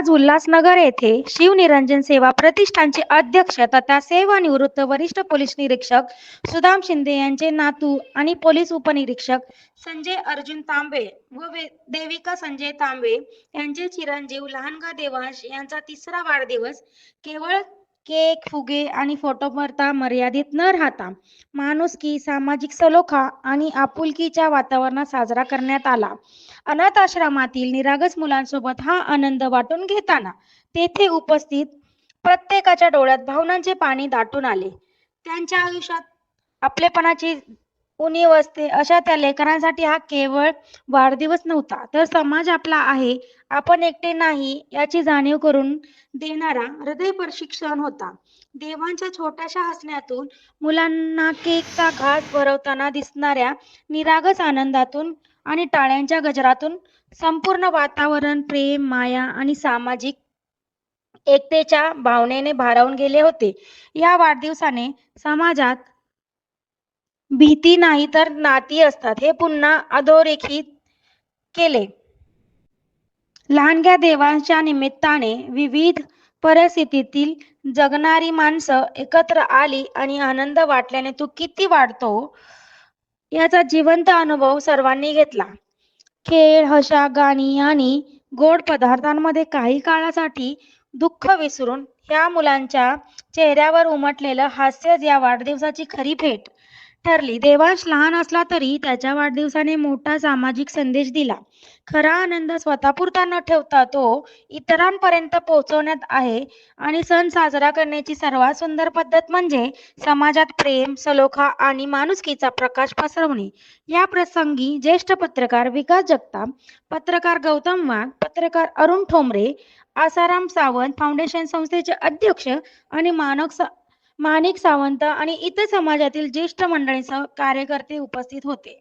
आज उल्हासनगर येथे शिवनिरंजन सेवा प्रतिष्ठानचे अध्यक्ष तथा सेवानिवृत्त वरिष्ठ पोलीस निरीक्षक सुदाम शिंदे यांचे नातू आणि पोलीस उपनिरीक्षक संजय अर्जुन तांबे व देविका संजय तांबे यांचे चिरंजीव लहानगा देवांश यांचा तिसरा वाढदिवस केवळ केक फुगे आणि फोटोपुरता मर्यादित न राहता माणुसकी सामाजिक सलोखा आणि आपुलकीच्या वातावरणात साजरा करण्यात आला. अनाथ आश्रमातील निरागस मुलांसोबत हा आनंद वाटून घेताना तेथे उपस्थित प्रत्येकाच्या डोळ्यात भावनांचे पाणी दाटून आले. त्यांच्या आयुष्यात आपलेपणाची उणीव असते अशा त्या लेकरांसाठी हा केवळ वाढदिवस नव्हता. तर समाज आपला आहे. आपण एकटे नाही याची जाणीव करून देणारा हृदयस्पर्शी क्षण होता. देवांच्या छोट्याशा हसण्यातून मुलांना केकचा घास भरवताना दिसणाऱ्या निरागस आनंदातून आणि टाळ्यांच्या गजरातून संपूर्ण वातावरण प्रेम माया आणि सामाजिक एकतेच्या भावनेने भारावून गेले होते. या वाढदिवसाने समाजात भीती नाही तर नाती असतात. हे पुन्हा अधोरेखित केले. लहानग्या देवांच्या निमित्ताने विविध परिस्थितीतील जगणारी माणसं एकत्र आली आणि आनंद वाटल्याने तो किती वाढतो याचा जिवंत अनुभव सर्वांनी घेतला. खेळ हशा गाणी आणि गोड पदार्थांमध्ये काही काळासाठी दुःख विसरून ह्या मुलांच्या चेहऱ्यावर उमटलेलं हास्यच या वाढदिवसाची खरी भेट. ठरली. देवांश लहान असला तरी त्याच्या वाढदिवसाने मोठा सामाजिक संदेश दिला. खरा आनंद स्वतःपुरता न ठेवता तो इतरांपर्यंत पोहोचवण्यात आहे आणि सण साजरा करण्याची सर्वात सुंदर पद्धत म्हणजे समाजात प्रेम सलोखा आणि माणुसकीचा प्रकाश पसरवणे. या प्रसंगी ज्येष्ठ पत्रकार विकास जगताप पत्रकार गौतम वाघ पत्रकार अरुण ठोंबरे आसाराम सावंत फाउंडेशन संस्थेचे अध्यक्ष आणि मानक माणिक सावंत आणि इतर समाजातील ज्येष्ठ मंडळीसह कार्यकर्ते उपस्थित होते.